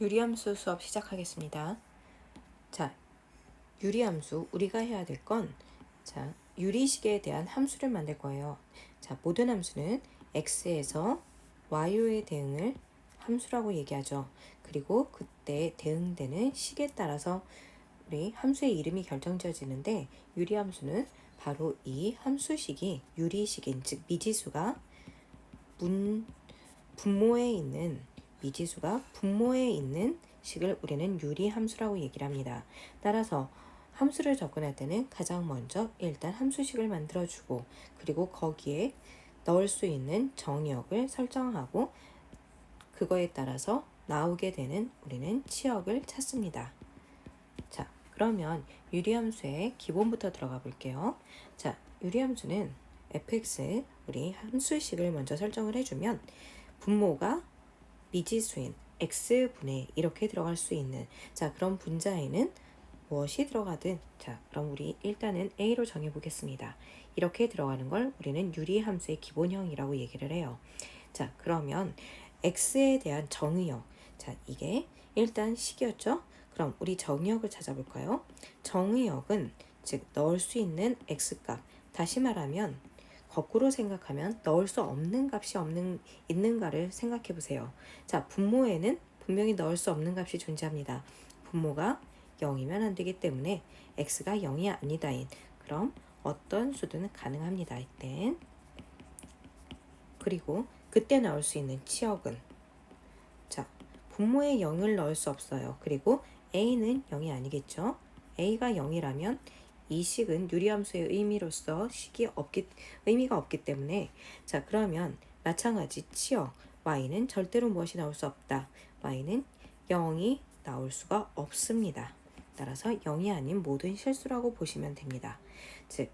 유리함수 수업 시작하겠습니다. 자, 유리함수 우리가 해야 될 건 자, 유리식에 대한 함수를 만들 거예요. 자, 모든 함수는 x에서 y의 대응을 함수라고 얘기하죠. 그리고 그때 대응되는 식에 따라서 우리 함수의 이름이 결정지어지는데 유리함수는 바로 이 함수식이 유리식인 즉 미지수가 문 분모에 있는 미지수가 분모에 있는 식을 우리는 유리함수라고 얘기를 합니다. 따라서 함수를 접근할 때는 가장 먼저 일단 함수식을 만들어주고 그리고 거기에 넣을 수 있는 정의역을 설정하고 그거에 따라서 나오게 되는 우리는 치역을 찾습니다. 자, 그러면 유리함수의 기본부터 들어가 볼게요. 자, 유리함수는 fx 우리 함수식을 먼저 설정을 해주면 분모가 미지수인 x분의 이렇게 들어갈 수 있는 자 그럼 분자에는 무엇이 들어가든 자 그럼 우리 일단은 a로 정해 보겠습니다. 이렇게 들어가는 걸 우리는 유리함수의 기본형이라고 얘기를 해요. 자 그러면 x에 대한 정의역 자 이게 일단 식이었죠? 그럼 우리 정의역을 찾아볼까요? 정의역은 즉 넣을 수 있는 x값 다시 말하면 거꾸로 생각하면 넣을 수 없는 값이 없는 있는가를 생각해 보세요. 자, 분모에는 분명히 넣을 수 없는 값이 존재합니다. 분모가 0이면 안 되기 때문에 x가 0이 아니다인 그럼 어떤 수든 가능합니다. 이땐 그리고 그때 나올 수 있는 치역은 자, 분모에 0을 넣을 수 없어요. 그리고 a는 0이 아니겠죠? a가 0이라면 이 식은 유리함수의 의미로서 식이 없기 의미가 없기 때문에 자 그러면 마찬가지 치어 y는 절대로 무엇이 나올 수 없다. y는 0이 나올 수가 없습니다. 따라서 0이 아닌 모든 실수라고 보시면 됩니다. 즉,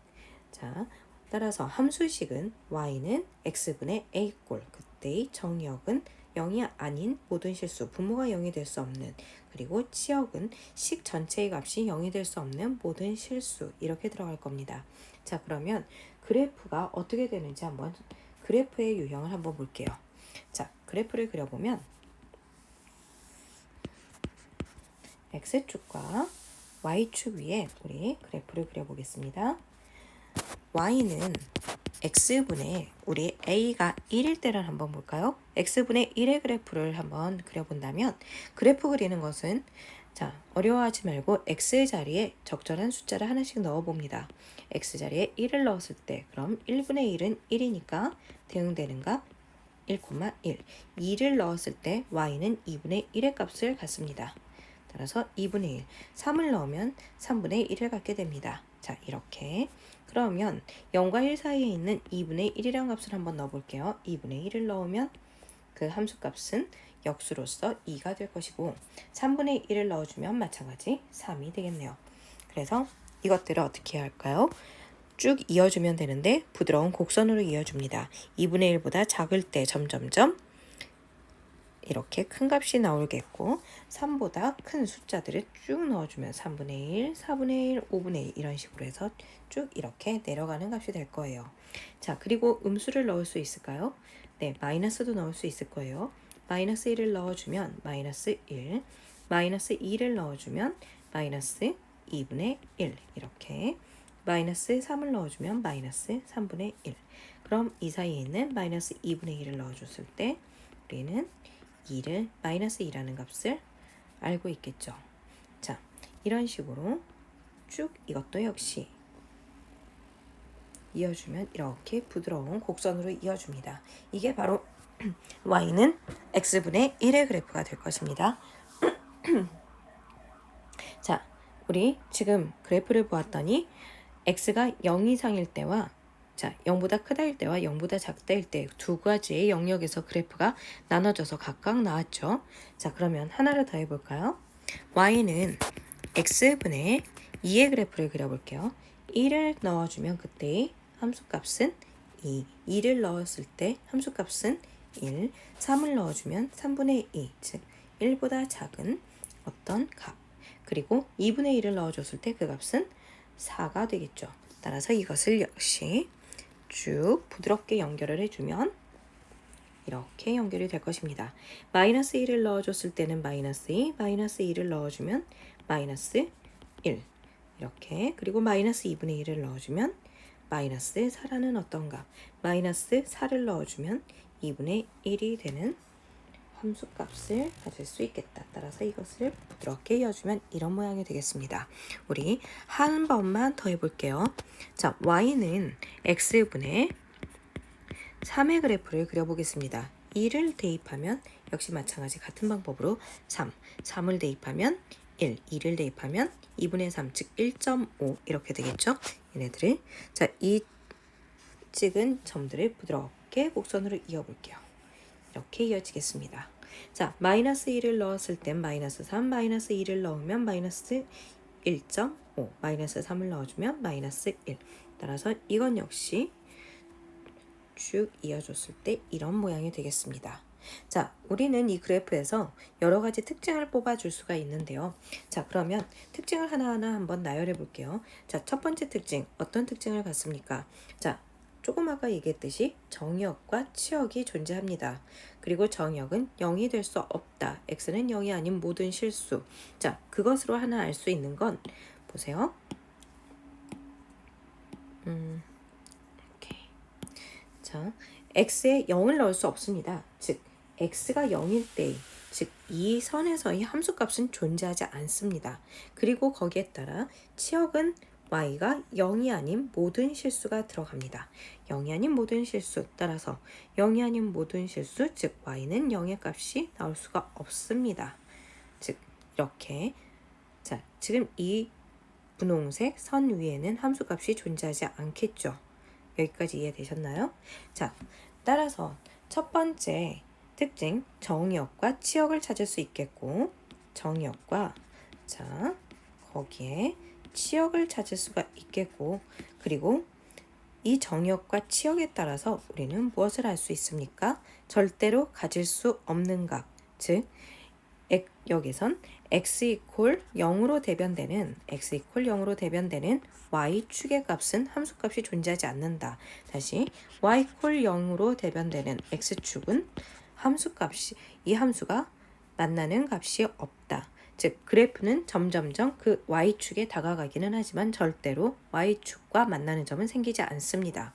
자, 따라서 함수식은 y는 x분의 a꼴, 그때의 정의역은 0이 아닌 모든 실수, 분모가 0이 될 수 없는 그리고 치역은 식 전체의 값이 0이 될 수 없는 모든 실수 이렇게 들어갈 겁니다. 자 그러면 그래프가 어떻게 되는지 한번 그래프의 유형을 한번 볼게요. 자 그래프를 그려보면 x축과 y축 위에 우리 그래프를 그려보겠습니다. y는 x분의 우리 a가 1일 때를 한번 볼까요? x분의 1의 그래프를 한번 그려본다면 그래프 그리는 것은 자 어려워하지 말고 x 자리에 적절한 숫자를 하나씩 넣어봅니다. x 자리에 1을 넣었을 때 그럼 1분의 1은 1이니까 대응되는 값1,1 2를 넣었을 때 y는 2분의 1의 값을 갖습니다. 따라서 2분의 1 3을 넣으면 3분의 1을 갖게 됩니다. 자 이렇게 그러면 0과 1 사이에 있는 2분의 1이라는 값을 한번 넣어볼게요. 2분의 1을 넣으면 그 함수값은 역수로서 2가 될 것이고 3분의 1을 넣어주면 마찬가지 3이 되겠네요. 그래서 이것들을 어떻게 해야 할까요? 쭉 이어주면 되는데 부드러운 곡선으로 이어줍니다. 2분의 1보다 작을 때 점점점 이렇게 큰 값이 나오겠고 3보다 큰 숫자들을 쭉 넣어주면 3분의 1, 4분의 1, 5분의 1 이런 식으로 해서 쭉 이렇게 내려가는 값이 될 거예요. 자 그리고 음수를 넣을 수 있을까요? 네 마이너스도 넣을 수 있을 거예요. 마이너스 1을 넣어주면 마이너스 1, 마이너스 2를 넣어주면 마이너스 2분의 1 이렇게 마이너스 3을 넣어주면 마이너스 3분의 1 그럼 이 사이에 있는 마이너스 2분의 1을 넣어줬을 때 우리는 2를 마이너스 2라는 값을 알고 있겠죠. 자, 이런 식으로 쭉 이것도 역시 이어주면 이렇게 부드러운 곡선으로 이어줍니다. 이게 바로 y는 x분의 1의 그래프가 될 것입니다. 자, 우리 지금 그래프를 보았더니 x가 0 이상일 때와 자, 0보다 크다일 때와 0보다 작다일 때 두 가지의 영역에서 그래프가 나눠져서 각각 나왔죠. 자, 그러면 하나를 더 해볼까요? y는 x분의 2의 그래프를 그려볼게요. 1을 넣어주면 그때의 함수값은 2, 2를 넣었을 때 함수값은 1, 3을 넣어주면 3분의 2, 즉 1보다 작은 어떤 값. 그리고 2분의 1을 넣어줬을 때 그 값은 4가 되겠죠. 따라서 이것을 역시 쭉 부드럽게 연결을 해주면 이렇게 연결이 될 것입니다. 마이너스 1을 넣어줬을 때는 마이너스 2, 마이너스 2를 넣어주면 마이너스 1 이렇게. 그리고 마이너스 2분의 1을 넣어주면 마이너스 4라는 어떤 값 마이너스 4를 넣어주면 2분의 1이 되는 함수 값을 가질 수 있겠다. 따라서 이것을 부드럽게 이어주면 이런 모양이 되겠습니다. 우리 한 번만 더 해볼게요. 자, y는 x분의 3의 그래프를 그려보겠습니다. 2를 대입하면 역시 마찬가지 같은 방법으로 3, 3을 대입하면 1, 2를 대입하면 2분의 3, 즉 1.5 이렇게 되겠죠? 얘네들을 자, 이 찍은 점들을 부드럽게 곡선으로 이어볼게요. 이렇게 이어지겠습니다. 자, 마이너스 1을 넣었을 땐 마이너스 3, 마이너스 2를 넣으면 마이너스 1.5, 마이너스 3을 넣어주면 마이너스 1. 따라서 이건 역시 쭉 이어줬을 때 이런 모양이 되겠습니다. 자, 우리는 이 그래프에서 여러 가지 특징을 뽑아줄 수가 있는데요. 자, 그러면 특징을 하나하나 한번 나열해 볼게요. 자, 첫 번째 특징, 어떤 특징을 갖습니까? 자, 아까 얘기했듯이 정의역과 치역이 존재합니다. 그리고 정의역은 0이 될 수 없다. x는 0이 아닌 모든 실수. 자, 그것으로 하나 알 수 있는 건 보세요. 음, 오케이. 자, x에 0을 넣을 수 없습니다. 즉, x가 0일 때, 즉, 이 선에서의 함수값은 존재하지 않습니다. 그리고 거기에 따라 치역은 y가 0이 아닌 모든 실수가 들어갑니다. 0이 아닌 모든 실수 따라서 0이 아닌 모든 실수 즉 y는 0의 값이 나올 수가 없습니다. 즉 이렇게 자 지금 이 분홍색 선 위에는 함수값이 존재하지 않겠죠. 여기까지 이해되셨나요? 자 따라서 첫 번째 특징 정의역과 치역을 찾을 수 있겠고 정의역과 자 거기에 치역을 찾을 수가 있겠고 그리고 이 정역과 치역에 따라서 우리는 무엇을 알 수 있습니까? 절대로 가질 수 없는 값, 즉 여기선 x 이퀄 0으로 대변되는 x 이퀄 0으로 대변되는 y축의 값은 함수값이 존재하지 않는다. 다시 y 이퀄 0으로 대변되는 x축은 함수값이 이 함수가 만나는 값이 없다. 즉 그래프는 점점점 그 y축에 다가가기는 하지만 절대로 y축과 만나는 점은 생기지 않습니다.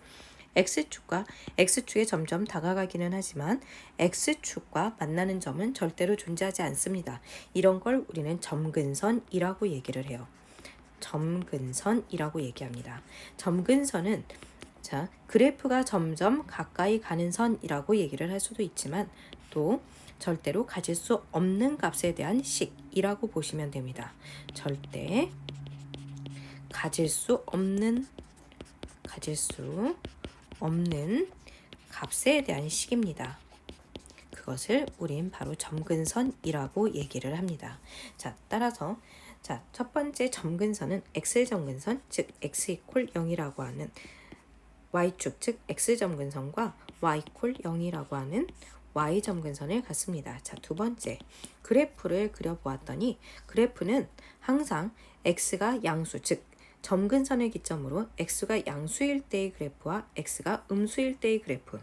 x축과 x축에 점점 다가가기는 하지만 x축과 만나는 점은 절대로 존재하지 않습니다. 이런 걸 우리는 점근선이라고 얘기를 해요. 점근선이라고 얘기합니다. 점근선은 자, 그래프가 점점 가까이 가는 선이라고 얘기를 할 수도 있지만 또 절대로 가질 수 없는 값에 대한 식이라고 보시면 됩니다. 절대 가질 수 없는 가질 수 없는 값에 대한 식입니다. 그것을 우린 바로 점근선이라고 얘기를 합니다. 자, 따라서 자, 첫 번째 점근선은 x 점근선, 즉 x 이퀄 0이라고 하는 y축, 즉 x 점근선과 y 이퀄 0이라고 하는 y 점근선을 갖습니다. 자, 두 번째. 그래프를 그려보았더니 그래프는 항상 x가 양수, 즉 점근선을 기점으로 x가 양수일 때의 그래프와 x가 음수일 때의 그래프,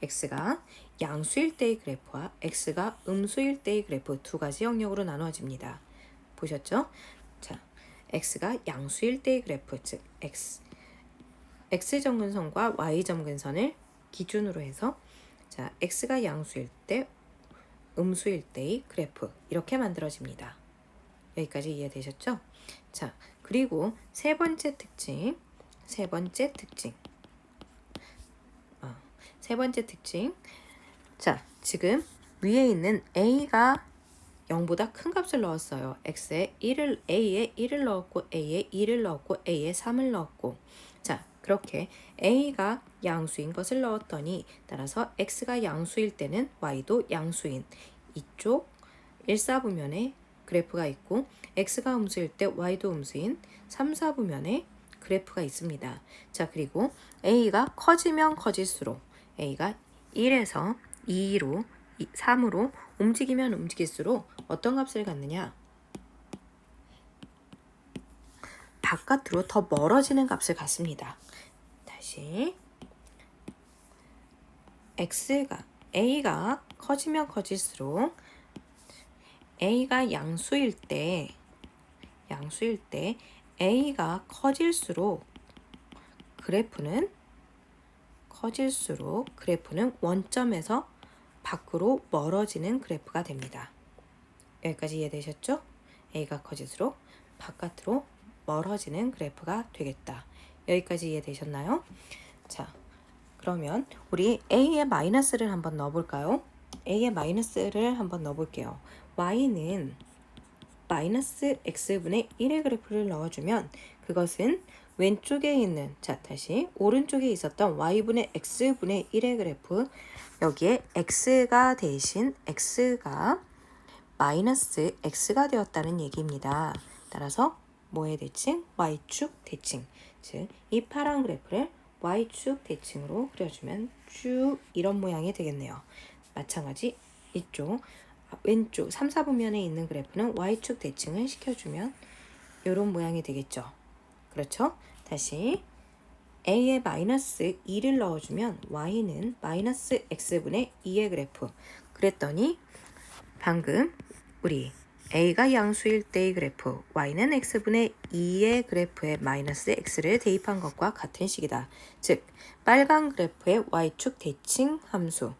x가 양수일 때의 그래프와 x가 음수일 때의 그래프 두 가지 영역으로 나누어집니다. 보셨죠? 자, x가 양수일 때의 그래프, 즉 x x 점근선과 y 점근선을 기준으로 해서 자, x가 양수일 때, 음수일 때의 그래프 이렇게 만들어집니다. 여기까지 이해되셨죠? 자, 그리고 세 번째 특징, 세 번째 특징, 어, 세 번째 특징. 자, 지금 위에 있는 a가 0보다 큰 값을 넣었어요. x에 1을 a에 1을 넣었고 a에 2를 넣었고 a에 3을 넣었고 자, 그렇게 a가 양수인 것을 넣었더니 따라서 x가 양수일 때는 y도 양수인 이쪽 1사부면에 그래프가 있고 x가 음수일 때 y도 음수인 3, 4부면에 그래프가 있습니다. 자 그리고 a가 커지면 커질수록 a가 1에서 2로 3으로 움직이면 움직일수록 어떤 값을 갖느냐 바깥으로 더 멀어지는 값을 갖습니다. 다시 x가 a가 커지면 커질수록 a가 양수일 때 양수일 때 a가 커질수록 그래프는 커질수록 그래프는 원점에서 밖으로 멀어지는 그래프가 됩니다. 여기까지 이해되셨죠? a가 커질수록 바깥으로 멀어지는 그래프가 되겠다. 여기까지 이해되셨나요? 자, 그러면 우리 a의 마이너스를 한번 넣어볼까요? a의 마이너스를 한번 넣어볼게요. y는 마이너스 x분의 1의 그래프를 넣어주면 그것은 왼쪽에 있는 자 다시 오른쪽에 있었던 y분의 x분의 1의 그래프 여기에 x가 대신 x가 마이너스 x가 되었다는 얘기입니다. 따라서 뭐의 대칭? y축 대칭. 즉이 파란 그래프를 y축 대칭으로 그려주면 쭉 이런 모양이 되겠네요. 마찬가지 이쪽 왼쪽 3, 4분면에 있는 그래프는 y축 대칭을 시켜주면 이런 모양이 되겠죠. 그렇죠? 다시 a에 마이너스 2를 넣어주면 y는 마이너스 x분의 2의 그래프 그랬더니 방금 우리 a가 양수일 때의 그래프 y는 x분의 2의 그래프에 마이너스 x를 대입한 것과 같은 식이다. 즉 빨간 그래프의 y축 대칭 함수.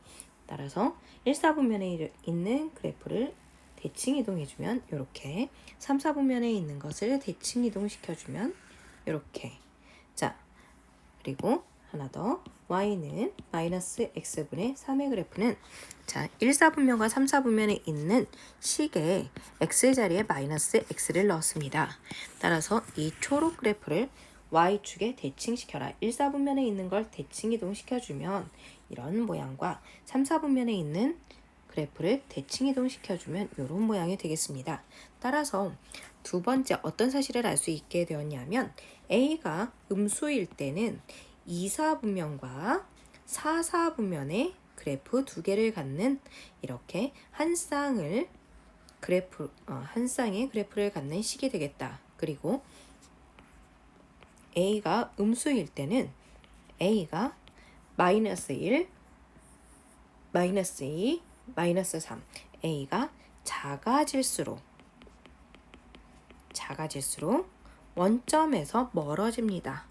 따라서 1, 4분면에 있는 그래프를 대칭 이동해주면 이렇게 3, 4분면에 있는 것을 대칭 이동시켜주면 이렇게. 자 그리고 하나 더 y는 마이너스 x분의 3의 그래프는 자 1, 4분면과 3, 4분면에 있는 식에 x 자리에 마이너스 x를 넣었습니다. 따라서 이 초록 그래프를 y축에 대칭시켜라. 1, 4분면에 있는 걸 대칭 이동시켜주면 이런 모양과 3, 4분면에 있는 그래프를 대칭 이동시켜주면 이런 모양이 되겠습니다. 따라서 두 번째 어떤 사실을 알 수 있게 되었냐면 A가 음수일 때는 2, 4분면과 4, 4분면의 그래프 두 개를 갖는 이렇게 한 쌍을 그래프 어, 한 쌍의 그래프를 갖는 식이 되겠다. 그리고 A가 음수일 때는 A가 마이너스 1, 마이너스 2, 마이너스 3. A가 작아질수록 작아질수록 원점에서 멀어집니다.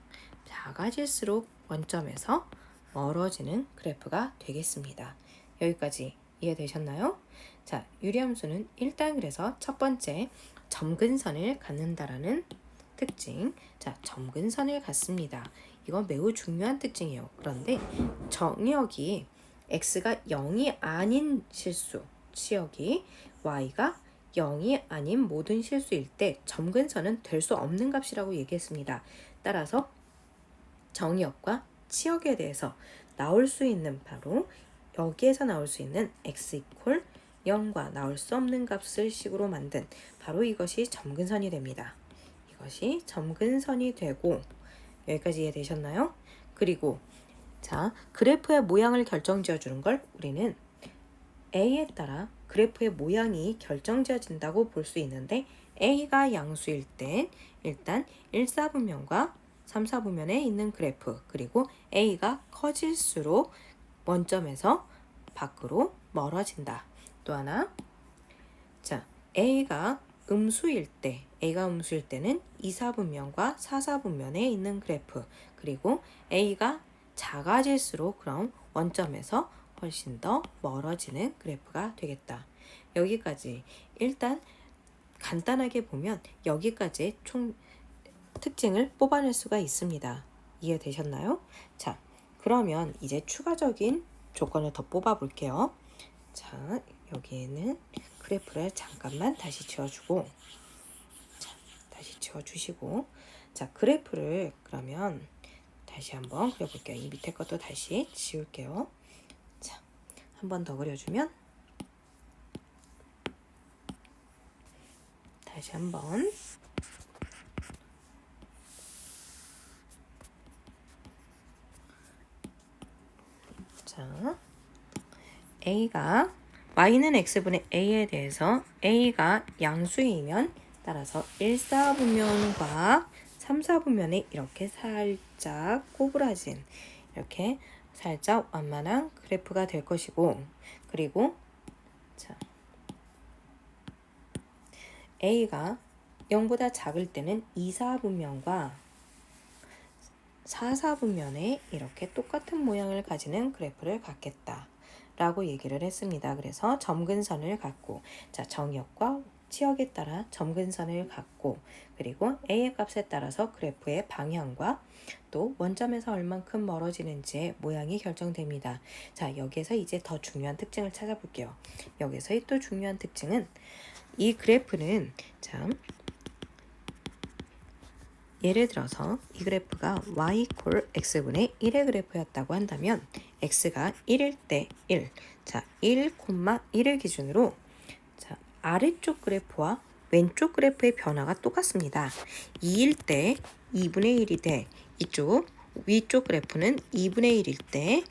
작아질수록 원점에서 멀어지는 그래프가 되겠습니다. 여기까지 이해되셨나요? 자, 유리함수는 일단 그래서 첫 번째 점근선을 갖는다라는 특징. 자, 점근선을 갖습니다. 이건 매우 중요한 특징이에요. 그런데 정역이 x가 0이 아닌 실수, 치역이 y가 0이 아닌 모든 실수일 때 점근선은 될 수 없는 값이라고 얘기했습니다. 따라서 정역과 치역에 대해서 나올 수 있는 바로 여기에서 나올 수 있는 x 이퀄 0과 나올 수 없는 값을 식으로 만든 바로 이것이 점근선이 됩니다. 이것이 점근선이 되고 여기까지 이해되셨나요? 그리고 자 그래프의 모양을 결정지어 주는 걸 우리는 A에 따라 그래프의 모양이 결정지어진다고 볼 수 있는데 A가 양수일 땐 일단 1, 4분면과 3, 4분면에 있는 그래프 그리고 A가 커질수록 원점에서 밖으로 멀어진다. 또 하나 자 A가 음수일 때 A가 음수일 때는 2, 4분면과 4, 4분면에 있는 그래프 그리고 A가 작아질수록 그럼 원점에서 훨씬 더 멀어지는 그래프가 되겠다. 여기까지 일단 간단하게 보면 여기까지 총 특징을 뽑아낼 수가 있습니다. 이해되셨나요? 자, 그러면 이제 추가적인 조건을 더 뽑아 볼게요. 자, 여기에는 그래프를 잠깐만 다시 지워주고, 자, 다시 지워주시고, 자, 그래프를 그러면 다시 한번 그려볼게요. 이 밑에 것도 다시 지울게요. 자, 한 번 더 그려주면 다시 한번 자, a가 y는 x분의 a에 대해서 a가 양수이면 따라서 1, 4분면과 3, 4분면에 이렇게 살짝 꼬부라진 이렇게 살짝 완만한 그래프가 될 것이고 그리고 자 a가 0보다 작을 때는 2, 4분면과 4, 4분면에 이렇게 똑같은 모양을 가지는 그래프를 갖겠다. 라고 얘기를 했습니다. 그래서 점근선을 갖고 자 정역과 치역에 따라 점근선을 갖고 그리고 a의 값에 따라서 그래프의 방향과 또 원점에서 얼만큼 멀어지는지의 모양이 결정됩니다. 자 여기에서 이제 더 중요한 특징을 찾아볼게요. 여기서의 또 중요한 특징은 이 그래프는 참 예를 들어서 이 그래프가 y 콜 x분의 1의 그래프였다고 한다면 x가 1일 때 1, 자 1, 1을 기준으로 자 아래쪽 그래프와 왼쪽 그래프의 변화가 똑같습니다. 2일 때 2분의 1이 돼 이쪽 위쪽 그래프는 2분의 1일 때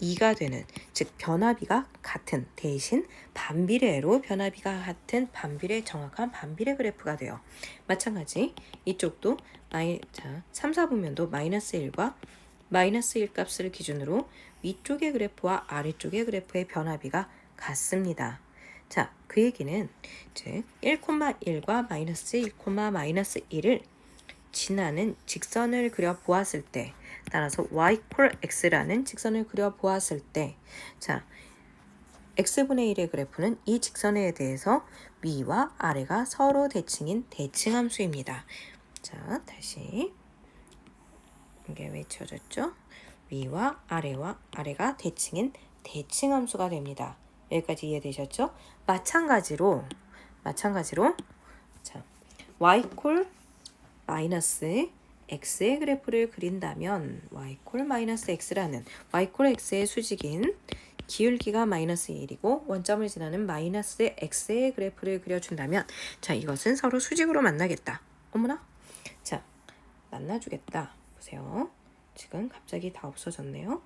2가 되는 즉 변화비가 같은 대신 반비례로 변화비가 같은 반비례 정확한 반비례 그래프가 돼요. 마찬가지 이쪽도 마이 자 3, 4분면도 마이너스 1과 마이너스 1 값을 기준으로 위쪽의 그래프와 아래쪽의 그래프의 변화비가 같습니다. 자, 그 얘기는 즉 1,1과 마이너스 1, 마이너스 1을 지나는 직선을 그려 보았을 때 따라서 y 콜 x라는 직선을 그려 보았을 때 자, x분의 1의 그래프는 이 직선에 대해서 위와 아래가 서로 대칭인 대칭함수입니다. 자, 다시 이게 외쳐졌죠? 위와 아래와 아래가 대칭인 대칭함수가 됩니다. 여기까지 이해되셨죠? 마찬가지로 마찬가지로 자, y 콜 마이너스 x의 그래프를 그린다면 y 콜 마이너스 x라는 y 콜 x의 수직인 기울기가 마이너스 1이고 원점을 지나는 마이너스 x의 그래프를 그려준다면 자 이것은 서로 수직으로 만나겠다. 어머나 자 만나주겠다. 보세요. 지금 갑자기 다 없어졌네요.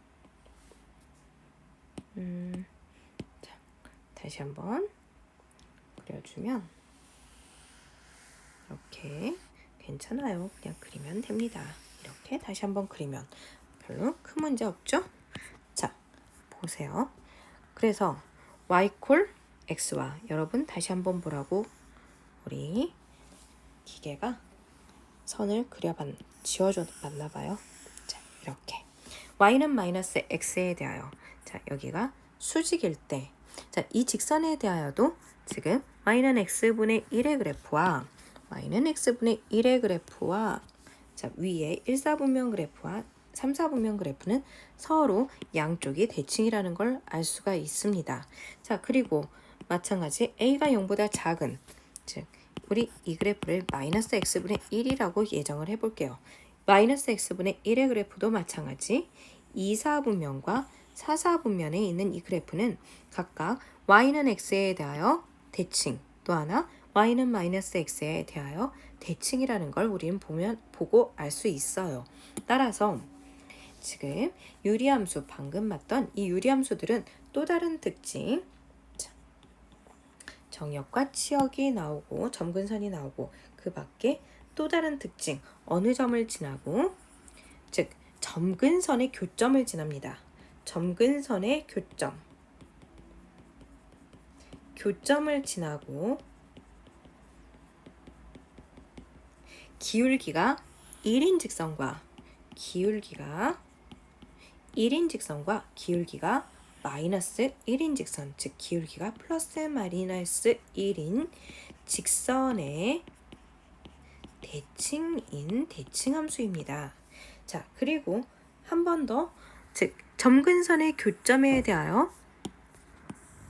음, 자 다시 한번 그려주면 이렇게 괜찮아요. 그냥 그리면 됩니다. 이렇게 다시 한번 그리면 별로 큰 문제 없죠? 자, 보세요. 그래서 y 콜 x와 여러분 다시 한번 보라고 우리 기계가 선을 그려봤 지워줬나 봐요. 자, 이렇게 y는 마이너스 x에 대하여 자, 여기가 수직일 때 자, 이 직선에 대하여도 지금 y는 x분의 1의 그래프와 y는 x분의 1의 그래프와 자, 위에 1, 4분면 그래프와 3, 4분면 그래프는 서로 양쪽이 대칭이라는 걸 알 수가 있습니다. 자, 그리고 마찬가지 a가 0보다 작은 즉 우리 이 그래프를 마이너스 x분의 1이라고 예정을 해볼게요. 마이너스 x분의 1의 그래프도 마찬가지 2, 4분면과 4, 4분면에 있는 이 그래프는 각각 y는 x에 대하여 대칭 또 하나 y는 마이너스 x에 대하여 대칭이라는 걸 우리는 보면 보고 알 수 있어요. 따라서 지금 유리함수 방금 봤던 이 유리함수들은 또 다른 특징 자, 정역과 치역이 나오고 점근선이 나오고 그 밖에 또 다른 특징 어느 점을 지나고 즉 점근선의 교점을 지납니다. 점근선의 교점 교점을 지나고 기울기가 1인 직선과 기울기가 1인 직선과 기울기가 마이너스 1인 직선, 즉 기울기가 플러스 마이너스 1인 직선의 대칭인 대칭함수입니다. 자, 그리고 한 번 더, 즉 점근선의 교점에 대하여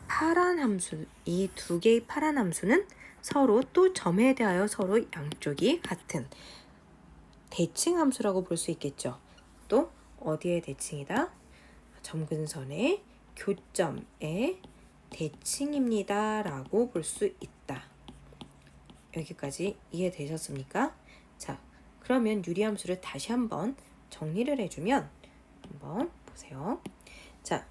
파란 함수, 이 두 개의 파란 함수는 서로 또 점에 대하여 서로 양쪽이 같은 대칭 함수라고 볼 수 있겠죠. 또 어디에 대칭이다? 점근선의 교점의 대칭입니다. 라고 볼 수 있다. 여기까지 이해되셨습니까? 자, 그러면 유리함수를 다시 한번 정리를 해주면 한번 보세요. 자,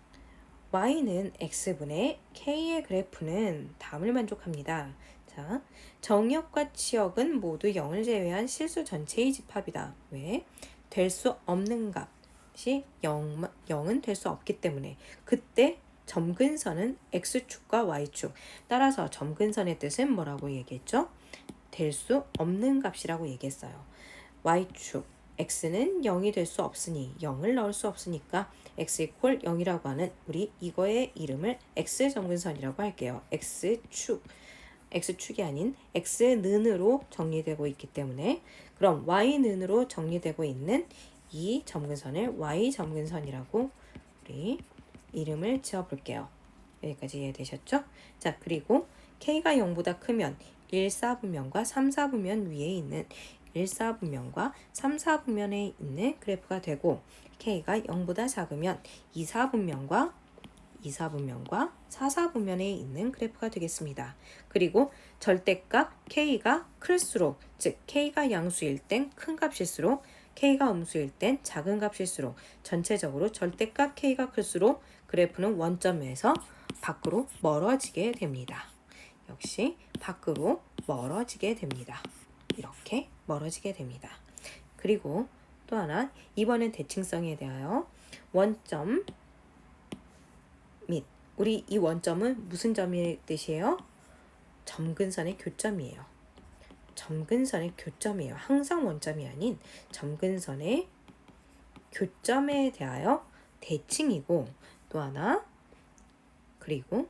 y는 x분의 k의 그래프는 다음을 만족합니다. 자, 정역과 치역은 모두 0을 제외한 실수 전체의 집합이다. 왜? 될 수 없는 값. 것이 0, 0은 될 수 없기 때문에 그때 점근선은 x축과 y축 따라서 점근선의 뜻은 뭐라고 얘기했죠? 될 수 없는 값이라고 얘기했어요. y축 x는 0이 될 수 없으니 0을 넣을 수 없으니까 x 이퀄 0이라고 하는 우리 이거의 이름을 x 점근선이라고 할게요. x축 x축이 아닌 x는으로 정리되고 있기 때문에 그럼 y는으로 정리되고 있는 이 점근선을 y 점근선이라고 우리 이름을 지어 볼게요. 여기까지 이해되셨죠? 자, 그리고 k가 0보다 크면 1, 4분면과 3, 4분면 위에 있는 1, 4분면과 3, 4분면에 있는 그래프가 되고 k가 0보다 작으면 2, 4분면과 2, 4분면과 4, 4분면에 있는 그래프가 되겠습니다. 그리고 절대값 k가 클수록 즉 k가 양수일 땐 큰 값일수록 k가 음수일 땐 작은 값일수록 전체적으로 절대값 k가 클수록 그래프는 원점에서 밖으로 멀어지게 됩니다. 역시 밖으로 멀어지게 됩니다. 이렇게 멀어지게 됩니다. 그리고 또 하나 이번엔 대칭성에 대하여 원점 및 우리 이 원점은 무슨 점의 뜻이에요? 점근선의 교점이에요. 점근선의 교점이에요. 항상 원점이 아닌 점근선의 교점에 대하여 대칭이고 또 하나 그리고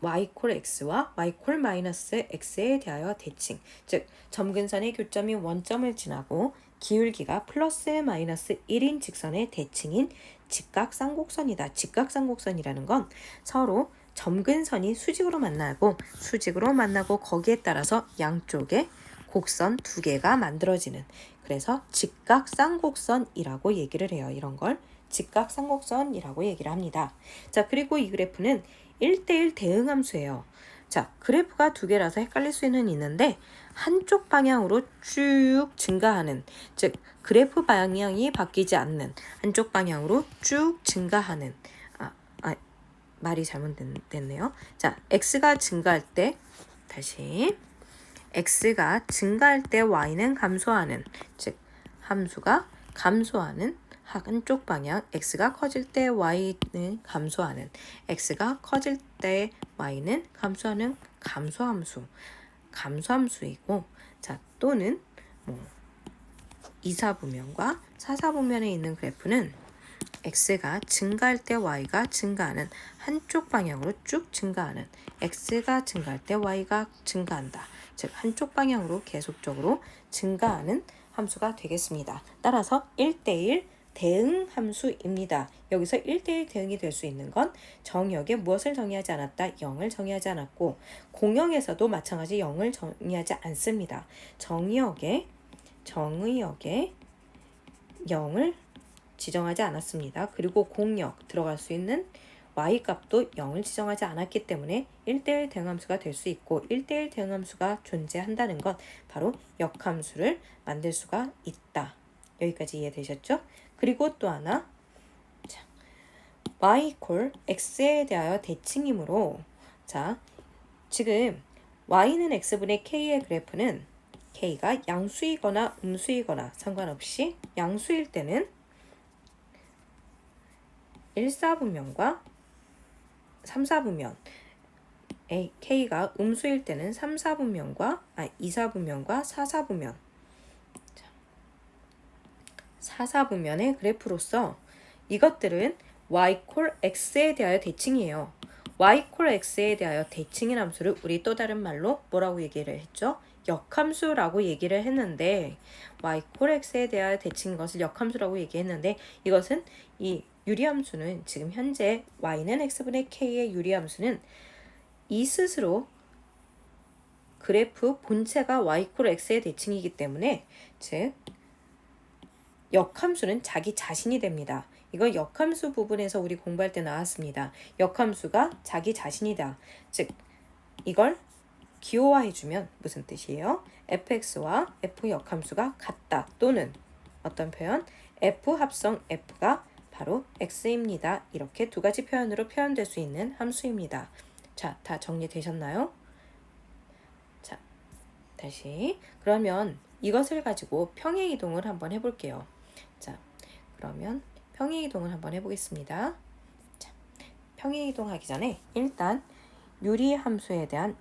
y 콜 x와 y 콜 마이너스 x에 대하여 대칭 즉 점근선의 교점이 원점을 지나고 기울기가 플러스 마이너스 1인 직선의 대칭인 직각쌍곡선이다. 직각쌍곡선이라는 건 서로 점근선이 수직으로 만나고 수직으로 만나고 거기에 따라서 양쪽에 곡선 두 개가 만들어지는 그래서 직각 쌍곡선이라고 얘기를 해요. 이런 걸 직각 쌍곡선이라고 얘기를 합니다. 자, 그리고 이 그래프는 1대1 대응함수예요. 자, 그래프가 두 개라서 헷갈릴 수는 있는데 한쪽 방향으로 쭉 증가하는 즉 그래프 방향이 바뀌지 않는 한쪽 방향으로 쭉 증가하는 말이 잘못됐네요. 자, x가 증가할 때 다시 x가 증가할 때 y는 감소하는 즉 함수가 감소하는 한쪽 방향 x가 커질 때 y는 감소하는 x가 커질 때 y는 감소하는 감소함수 감소함수이고 자 또는 뭐 2, 4분면과 4, 4분면에 있는 그래프는 x가 증가할 때 y가 증가하는 한쪽 방향으로 쭉 증가하는 x가 증가할 때 y가 증가한다. 즉 한쪽 방향으로 계속적으로 증가하는 함수가 되겠습니다. 따라서 1대1 대응 함수입니다. 여기서 1대1 대응이 될 수 있는 건 정의역에 무엇을 정의하지 않았다? 0을 정의하지 않았고 공역에서도 마찬가지 0을 정의하지 않습니다. 정의역에 정의역에 0을 지정하지 않았습니다. 그리고 공역 들어갈 수 있는 y값도 0을 지정하지 않았기 때문에 1대1 대응함수가 될 수 있고 1대1 대응함수가 존재한다는 건 바로 역함수를 만들 수가 있다. 여기까지 이해되셨죠? 그리고 또 하나 자, y 이퀄 x에 대하여 대칭이므로 자 지금 y는 x분의 k의 그래프는 k가 양수이거나 음수이거나 상관없이 양수일 때는 1, 4분면과 3, 4분면 K가 음수일 때는 3, 4분면과 아, 2, 4분면과 4, 4분면 4, 4분면의 그래프로서 이것들은 y 콜 x에 대하여 대칭이에요. y 콜 x에 대하여 대칭인 함수를 우리 또 다른 말로 뭐라고 얘기를 했죠? 역함수라고 얘기를 했는데 y 콜 x에 대하여 대칭인 것을 역함수라고 얘기했는데 이것은 이 유리함수는 지금 현재 y는 x분의 k의 유리함수는 이 스스로 그래프 본체가 y 콜 x의 대칭이기 때문에 즉 역함수는 자기 자신이 됩니다. 이건 역함수 부분에서 우리 공부할 때 나왔습니다. 역함수가 자기 자신이다. 즉 이걸 기호화해주면 무슨 뜻이에요? fx와 f 역함수가 같다 또는 어떤 표현? f 합성 f가 바로 x입니다. 이렇게 두 가지 표현으로 표현될 수 있는 함수입니다. 자, 다 정리되셨나요? 자, 다시 그러면 이것을 가지고 평행 이동을 한번 해볼게요. 자, 그러면 평행 이동을 한번 해보겠습니다. 자, 평행 이동하기 전에 일단 유리 함수에 대한